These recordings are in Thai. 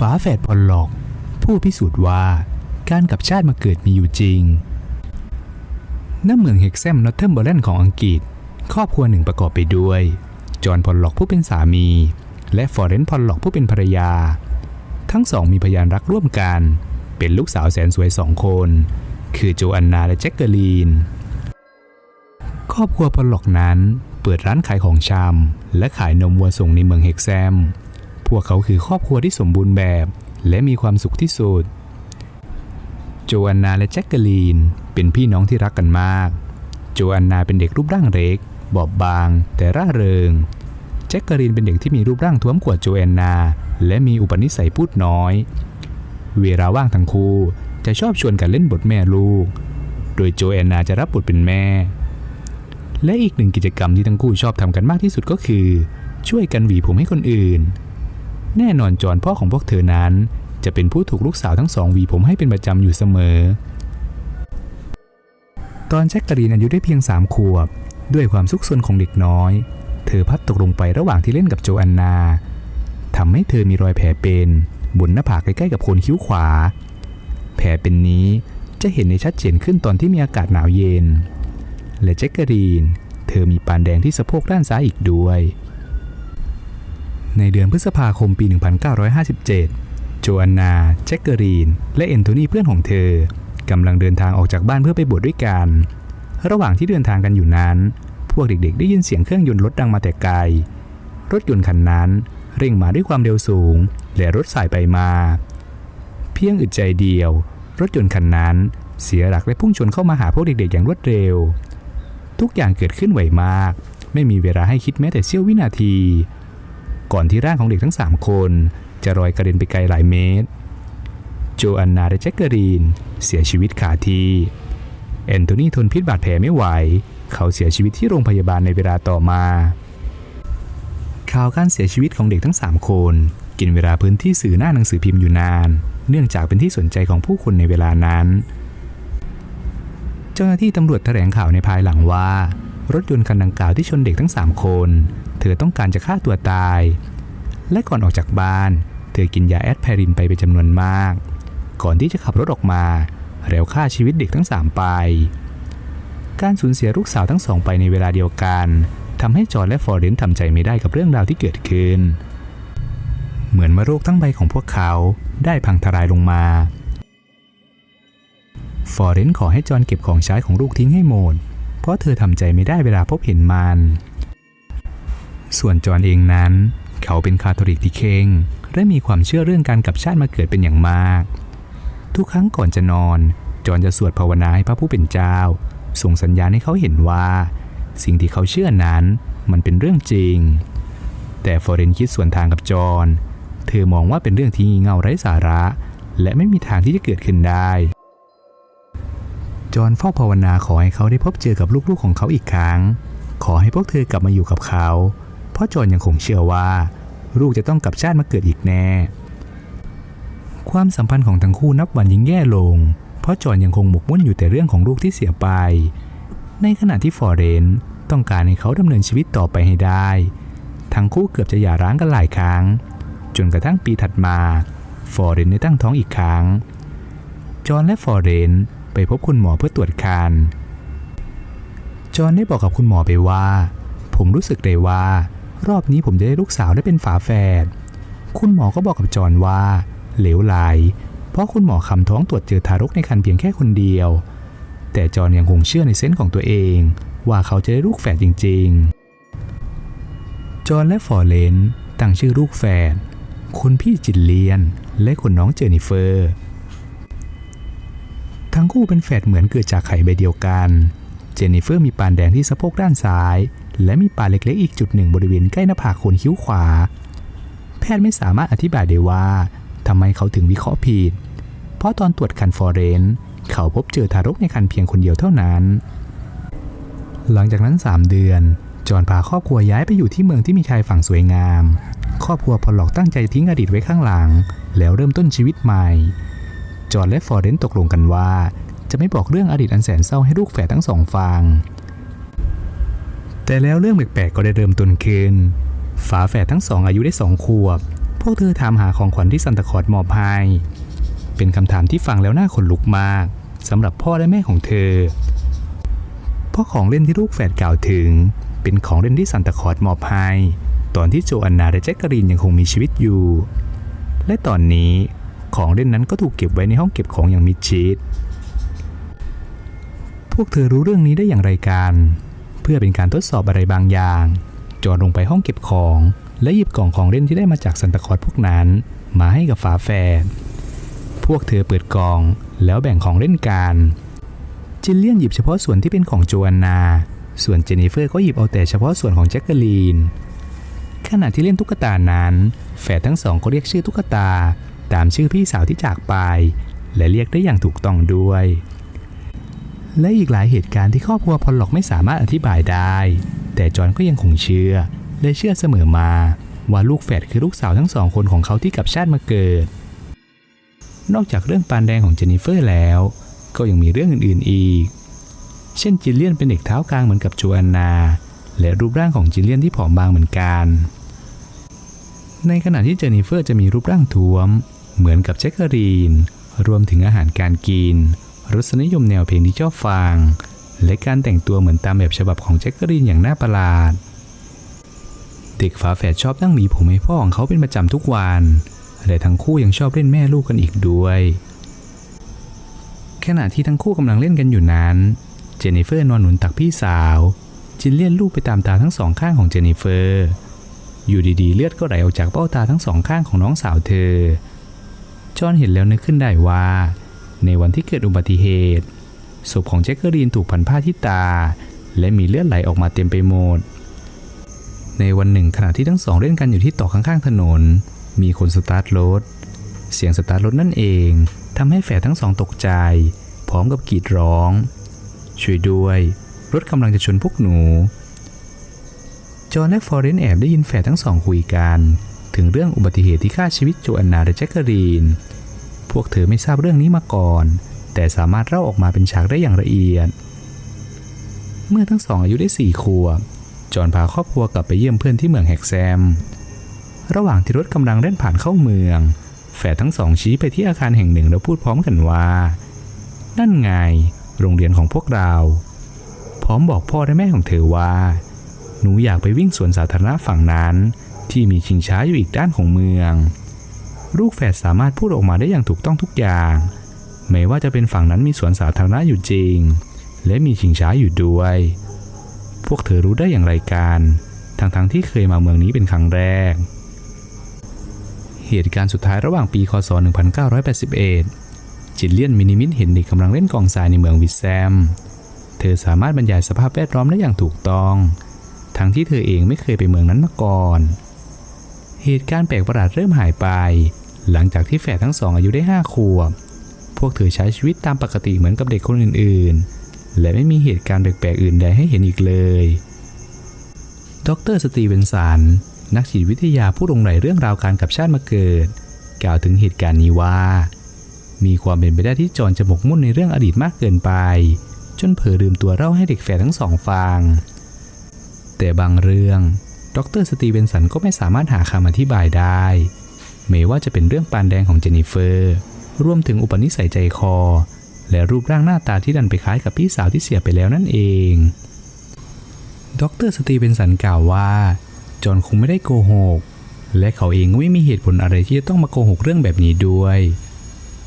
ฝาแฝดพอลล็อก ผู้พิสูจน์ว่าการกลับชาติมาเกิดมีอยู่จริงณเมืองเฮกแซมนอตเทิร์นเบอร์แลนด์ของอังกฤษ ครอบครัวหนึ่งประกอบไปด้วย จอห์นพอลล็อกผู้เป็นสามี และฟอร์เรนพอลล็อกผู้เป็นภรรยา ทั้งสองมีพยานรักร่วมกัน เป็นลูกสาวแสนสวยสองคน คือโจอันนาและแจ็คเกอรีน ครอบครัวพอลล็อกนั้นเปิดร้านขายของชำและขายนมวัวส่งในเมืองเฮกแซม พวกเขาคือครอบครัวที่สมบูรณ์แบบ และมีความสุขที่สุด โจอันนาและแจ็คเกอรีน เป็นพี่น้องที่รักกันมาก โจอันนาเป็นเด็กรูปร่างเล็ก บอบบาง แต่ร่าเริง แจ็คเกอรีนเป็นเด็กที่มีรูปร่างท้วมกว่าโจแอนนา และมีอุปนิสัยพูดน้อย เวลาว่างทั้งคู่จะชอบชวนกันเล่นบทแม่ลูก โดยโจแอนนาจะรับบทเป็นแม่ และอีกหนึ่งกิจกรรมที่ทั้งคู่ชอบทำกันมากที่สุดก็คือ ช่วยกันหวีผมให้คนอื่น แน่นอนจอนพ่อของพวกเธอนั้น จะเป็นผู้ถูกลูกสาวทั้งสองหวีผมให้เป็นประจำอยู่เสมอ ตอนแจ็คกรีนอายุได้เพียงสามขวบ ด้วยความซุกซนของเด็กน้อย เธอพัดตกลงไประหว่างที่เล่นกับโจอันนาทำให้เธอมีรอยแผลเป็นบนหน้าผากใกล้ๆกับโคนคิ้วขวา แผลเป็นนี้จะเห็นในชัดเจนขึ้นตอนที่มีอากาศหนาวเย็น และแจ็คกรีน เธอมีปานแดงที่สะโพกด้านซ้ายอีกด้วย ในเดือนพฤษภาคมปี 1957 โจอันนาแจ็คเกอรีน และเอนโทนีเพื่อนของเธอกำลังเดินทางออกจากบ้านเพื่อไปบวชด้วยกัน ระหว่างที่เดินทางกันอยู่นั้น พวกเด็กๆ ได้ยินเสียงเครื่องยนต์รถดังมาแต่ไกล รถยนต์คันนั้นเร่งมาด้วยความเร็วสูง และรถสายไปมา เพียงอึดใจเดียว รถยนต์คันนั้นเสียหลักและพุ่งชนเข้ามาหาพวกเด็กๆ อย่างรวดเร็ว ทุกอย่างเกิดขึ้นไวมาก ไม่มีเวลาให้คิดแม้แต่เสี้ยววินาที ก่อนที่ร่างของเด็กทั้ง 3 คน จะลอยกระเด็นไปไกลหลายเมตร โจอันนาและแจ็คเกอรีน เสียชีวิตขาที่แอนโทนีทนพิษบาดแผลไม่ไหว เขาเสียชีวิตที่โรงพยาบาลในเวลาต่อมา ข่าวการเสียชีวิตของเด็กทั้ง 3 คน กินเวลาพื้นที่สื่อหน้าหนังสือพิมพ์อยู่นาน เนื่องจากเป็นที่สนใจของผู้คนในเวลานั้น เจ้าหน้าที่ตำรวจแถลงข่าวในภายหลังว่า รถยนต์คันดังกล่าวที่ชนเด็กทั้ง 3 คน เธอต้องการจะฆ่าตัวตาย และก่อนออกจากบ้าน เธอกินยาแอดแพรินไปเป็นจำนวนมาก ก่อนที่จะขับรถออกมาแล้วฆ่าชีวิตเด็กทั้ง3ไป การสูญเสียลูกสาวทั้งสองไปในเวลาเดียวกันทำให้จอร์นและฟอร์เรนทำใจไม่ได้กับเรื่องราวที่เกิดขึ้น เหมือนมะโรคทั้งใบของพวกเขาได้พังทลายลงมาฟอร์เรนขอให้จอห์นเก็บของใช้ของลูกทิ้งให้หมด เพราะเธอทำใจไม่ได้เวลาพบเห็นมัน ส่วนจอห์นเองนั้น เขาเป็นคาทอลิกที่เข่งและมีความเชื่อเรื่องการกลับชาติมาเกิดเป็นอย่างมาก ทุกครั้งก่อนจะนอน จอห์นจะสวดภาวนาให้พระผู้เป็นเจ้า ส่งสัญญาณให้เขาเห็นว่า สิ่งที่เขาเชื่อนั้นมันเป็นเรื่องจริง แต่ฟอร์เรนคิดส่วนทางกับจอห์นเธอมองว่าเป็นเรื่องที่งี่เง่าไร้สาระ และไม่มีทางที่จะเกิดขึ้นได้จอห์นเฝ้าภาวนาขอให้เขาได้พบเจอกับลูกๆของเขาอีกครั้ง ขอให้พวกเธอกลับมาอยู่กับเขา ราะจอห์นยังคงเชื่อว่า ลูกจะต้องกลับชาติมาเกิดอีกแน่ ความสัมพันธ์ของทั้งคู่นับวันยิ่งแย่ลง เพราะจอห์นยังคงหมกมุ่นอยู่แต่เรื่องของลูกที่เสียไป ในขณะที่ฟอร์เรนต้องการให้เขาดำเนินชีวิตต่อไปให้ได้ ทั้งคู่เกือบจะหย่าร้างกันหลายครั้ง จนกระทั่งปีถัดมา ฟอร์เรนได้ตั้งท้องอีกครั้ง จอห์นและฟอร์เรนไปพบคุณหมอเพื่อตรวจครรภ์จอห์นได้บอกกับคุณหมอไปว่า ผมรู้สึกได้ว่า รอบนี้ผมจะได้ลูกสาวได้เป็นฝาแฝด คุณหมอก็บอกกับจอห์นว่า เหลวไหล เพราะคุณหมอคำท้องตรวจเจอทารกในครรภ์เพียงแค่คนเดียว แต่จอห์นยังคงเชื่อในเซนส์ของตัวเอง ว่าเขาจะได้ลูกแฝดจริง ๆ จอห์นและฟอร์เรนตั้งชื่อลูกแฝดคุณพี่จินเลียน และคุณน้องเจอนิเฟอร์ ทั้งคู่เป็นแฝดเหมือนเกิดจากไข่ใบเดียวกัน เจนนิเฟอร์มีปานแดงที่สะโพกด้านซ้าย และมีป่าเล็กๆ อีกจุดหนึ่งบริเวณใกล้หน้าผากโคนคิ้วขวา แพทย์ไม่สามารถอธิบายได้ว่าทำไมเขาถึงวิเคราะห์ผิด เพราะตอนตรวจคันฟอร์เรนเขาพบเจอทารกในคันเพียงคนเดียวเท่านั้น หลังจากนั้น 3 เดือน จอห์นพาครอบครัวย้ายไปอยู่ที่เมืองที่มีชายฝั่งสวยงาม ครอบครัวพอลล็อกตั้งใจทิ้งอดีตไว้ข้างหลัง แล้วเริ่มต้นชีวิตใหม่ จอห์นและฟอร์เรนตกลงกันว่า จะไม่บอกเรื่องอดีตอันแสนเศร้าให้ลูกแฝดทั้งสองฟัง แต่แล้วเรื่องแปลกๆก็ได้เริ่มต้นขึ้น ฝาแฝดทั้งสองอายุได้สองขวบ พวกเธอถามหาของขวัญที่ซันตาคอร์สมอบให้ เป็นคำถามที่ฟังแล้วน่าขนลุกมากสำหรับพ่อและแม่ของเธอ เพราะของเล่นที่ลูกแฝดกล่าวถึง เป็นของเล่นที่ซันตาคอร์สมอบให้ ตอนที่โจอันนาและแจ็คกะรีนยังคงมีชีวิตอยู่ และตอนนี้ของเล่นนั้นก็ถูกเก็บไว้ในห้องเก็บของอย่างมิดชิด พวกเธอรู้เรื่องนี้ได้อย่างไรกัน พื่อเป็นการทดสอบอะไรบางอย่าง จอดลงไปห้องเก็บของ และหยิบกล่องของเล่นที่ได้มาจากซันตาคลอสพวกนั้น มาให้กับฝาแฝดพวกเธอเปิดกล่องแล้วแบ่งของเล่นกันจิลเลียนหยิบเฉพาะส่วนที่เป็นของโจอันนา ส่วนเจนนิเฟอร์ก็หยิบเอาแต่เฉพาะส่วนของแจ็คเกอรีน ขณะที่เล่นตุ๊กตานั้น แฝดทั้งสองก็เรียกชื่อตุ๊กตา ตามชื่อพี่สาวที่จากไป และเรียกได้อย่างถูกต้องด้วย และอีกหลายเหตุการณ์ที่ครอบครัวพอลล็อกไม่สามารถอธิบายได้ แต่จอห์นก็ยังคงเชื่อ และเชื่อเสมอมา ว่าลูกแฝดคือลูกสาวทั้งสองคนของเขาที่กลับชาติมาเกิด นอกจากเรื่องปานแดงของเจนนิเฟอร์แล้ว ก็ยังมีเรื่องอื่นๆอีก เช่นจิลเลียนเป็นเด็กเท้ากลางเหมือนกับโจอันนา และรูปร่างของจิลเลียนที่ผอมบางเหมือนกัน ในขณะที่เจนนิเฟอร์จะมีรูปร่างท้วม เหมือนกับแจ็คเกอรีน รวมถึงอาหารการกิน รสนิยมแนวเพลงที่ชอบฟัง และการแต่งตัวเหมือนตามแบบฉบับของแจ็คเกอรีนอย่างน่าประหลาด เด็กฝาแฝดชอบนั่งหวีผมให้พ่อของเขาเป็นประจำทุกวันและทั้งคู่ยังชอบเล่นแม่ลูกกันอีกด้วยขณะที่ทั้งคู่กำลังเล่นกันอยู่นั้น เจนนิเฟอร์นอนหนุนตักพี่สาว จินเลียนลูกไปตามตาทั้งสองข้างของเจนนิเฟอร์ อยู่ดีๆ เลือดก็ไหลออกจากเบ้าตาทั้งสองข้างของน้องสาวเธอ จอห์นเห็นแล้วนึกขึ้นได้ว่า ในวันที่เกิดอุบัติเหตุ ศพของแจ็คเกอรีนถูกพันผ้าที่ตา และมีเลือดไหลออกมาเต็มไปหมด ในวันหนึ่งขณะที่ทั้งสองเล่นกันอยู่ที่ต่อข้างๆถนน มีคนสตาร์ทรถ เสียงสตาร์ทรถนั่นเองทำให้แฝดทั้งสองตกใจ พร้อมกับกรีดร้อง ช่วยด้วย รถกำลังจะชนพวกหนู จอห์นและฟอเรนแอบได้ยินแฝดทั้งสองคุยกัน ถึงเรื่องอุบัติเหตุที่ฆ่าชีวิตโจอันนาและแจ็คเกอรีน พวกเธอไม่ทราบเรื่องนี้มาก่อน แต่สามารถเล่าออกมาเป็นฉากได้อย่างละเอียด เมื่อทั้งสองอายุได้สี่ขวบจอนพาครอบครัวกลับไปเยี่ยมเพื่อนที่เมืองแฮกแซม ระหว่างที่รถกำลังเล่นผ่านเข้าเมือง แฝดทั้งสองชี้ไปที่อาคารแห่งหนึ่งแล้วพูดพร้อมกันว่า นั่นไง โรงเรียนของพวกเรา พร้อมบอกพ่อและแม่ของเธอว่า หนูอยากไปวิ่งสวนสาธารณะฝั่งนั้น ที่มีชิงช้าอยู่อีกด้านของเมือง ลูกแฝดสามารถพูดออกมาได้อย่างถูกต้องทุกอย่าง ไม่ว่าจะเป็นฝั่งนั้นมีสวนสาธารณะอยู่จริง และมีชิงช้าอยู่ด้วย พวกเธอรู้ได้อย่างไรกันทั้งๆที่เคยมาเมืองนี้เป็นครั้งแรก เหตุการณ์สุดท้ายระหว่างปีคศ 1981 จิลเลียนมินิมิตเห็นเด็กกำลังเล่นกองทรายในเมืองวิสแซม เธอสามารถบรรยายสภาพแวดล้อมได้อย่างถูกต้อง ทั้งที่เธอเองไม่เคยไปเมืองนั้นมาก่อน เหตุการณ์แปลกประหลาดเริ่มหายไป หลังจากที่แฝดทั้งสองอายุได้ห้าขวบ พวกเธอใช้ชีวิตตามปกติเหมือนกับเด็กคนอื่นๆ และไม่มีเหตุการณ์แปลกๆ อื่นใดให้เห็นอีกเลย ดรสตีเวนสัน นักจิตวิทยาผู้ลงไหลเรื่องราวการกับชาติมาเกิด กล่าวถึงเหตุการณ์นี้ว่า มีความเป็นไปได้ที่จอห์นจะหมกมุ่นในเรื่องอดีตมากเกินไป จนเผลอลืมตัวเล่าให้เด็กแฝดทั้งสองฟัง แต่บางเรื่อง ดรสตีเวนสันก็ไม่สามารถหาคำอธิบายได้ ไม่ว่าจะเป็นเรื่องปานแดงของเจนนิเฟอร์ รวมถึงอุปนิสัยใจคอ และรูปร่างหน้าตาที่ดันไปคล้ายกับพี่สาวที่เสียไปแล้วนั่นเอง ดรสตีเวนสันกล่าวว่า จอห์นคงไม่ได้โกหก และเขาเองก็ไม่มีเหตุผลอะไรที่จะต้องมาโกหกเรื่องแบบนี้ด้วย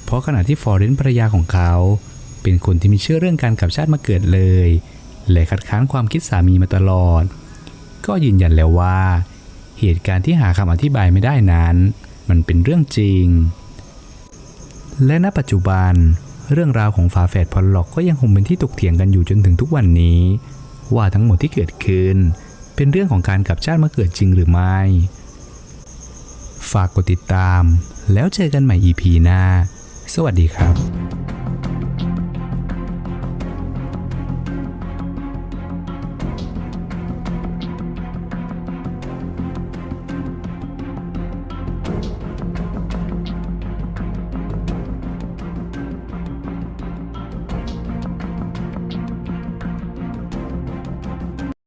เพราะขณะที่ฟอเรนภรรยาของเขา เป็นคนที่มีเชื่อเรื่องการกลับชาติมาเกิดเลย และคัดค้านความคิดสามีมาตลอด ก็ยืนยันแล้วว่า เหตุการณ์ที่หาคำอธิบายไม่ได้นั้น มันเป็นเรื่องจริง และณปัจจุบัน เรื่องราวของฝาแฝดพอลล็อกก็ยังคงเป็นที่ตกเถียงกันอยู่จนถึงทุกวันนี้ ว่าทั้งหมดที่เกิดขึ้น เป็นเรื่องของการกลับชาติมาเกิดจริงหรือไม่ ฝากกดติดตาม แล้วเจอกันใหม่ EP หน้า สวัสดีครับ